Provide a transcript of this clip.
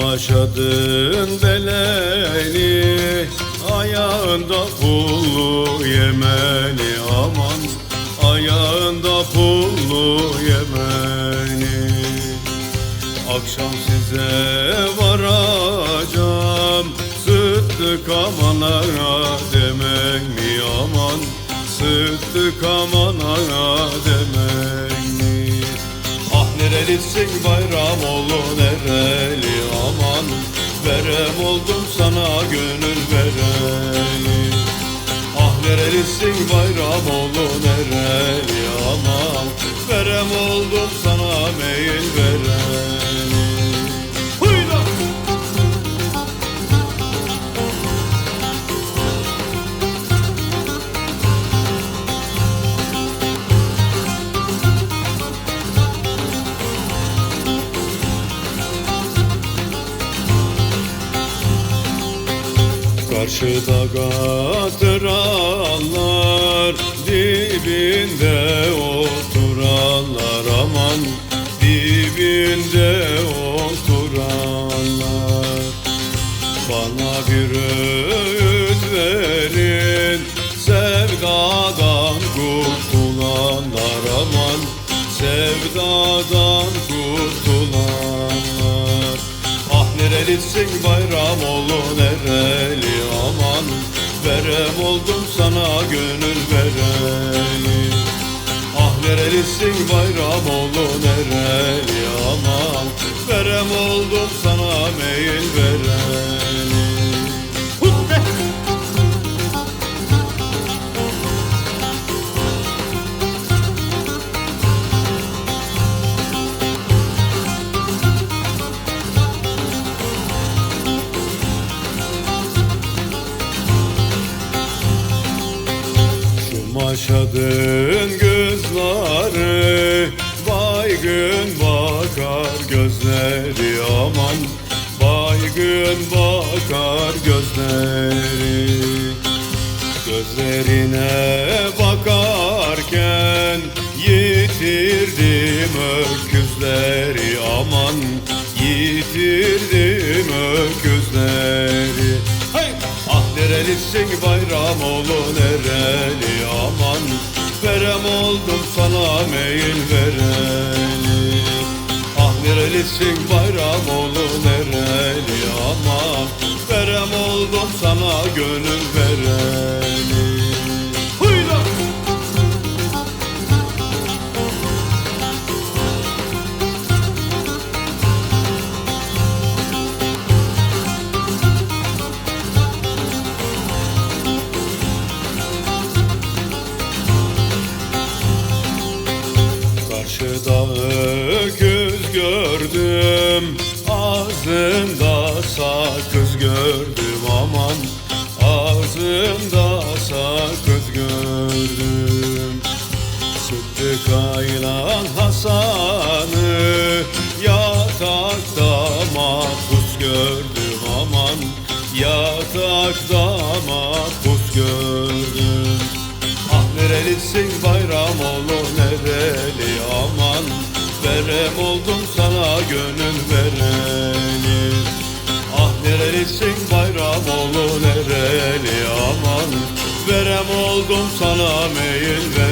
yaşadığın beleni Ayağında pullu yemeni. Aman Ayağında pullu yemeni. Akşam size varacağım Sıddık amana demek mi? Aman Sıddık amana demek mi? Ah nerelisin bayram oğlu nereli aman Verem oldum sana gönül vereni Ah nerelisin bayram oğlu nereli aman Verem oldum sana meyil vereni Karşıda katıranlar Dibinde oturanlar. Aman Dibinde oturanlar. Bana bir öğüt verin Sevdadan kurtulanlar. Aman Sevdadan nerelisin bayram oğlu nereli aman Verem oldum sana gönül vereni Ah nerelisin bayram oğlu nereli aman Verem oldum sana meyil vereni Maşadın gözleri Baygın bakar gözleri aman. Baygın bakar gözleri. Gözlerine bakarken Yitirdim öküzleri aman. Yitirdim öküzleri nerelisin bayram oğlu nereli? Aman Verem oldum sana meyil vereni Ah nerelisin bayram oğlu nereli? Aman Verem oldum sana gönül vereni Karşıda öküz gördüm Ağzında sakız gördüm. Aman Ağzında sakız gördüm. Sıddık Aylan Hasan'ı Yatakta mahpus gördüm. Aman Yatakta mahpus gördüm Nerelisin bayram oğlu nereli aman Verem oldum sana gönül vereni Ah nerelisin bayram oğlu nereli aman Verem oldum sana meyil vereni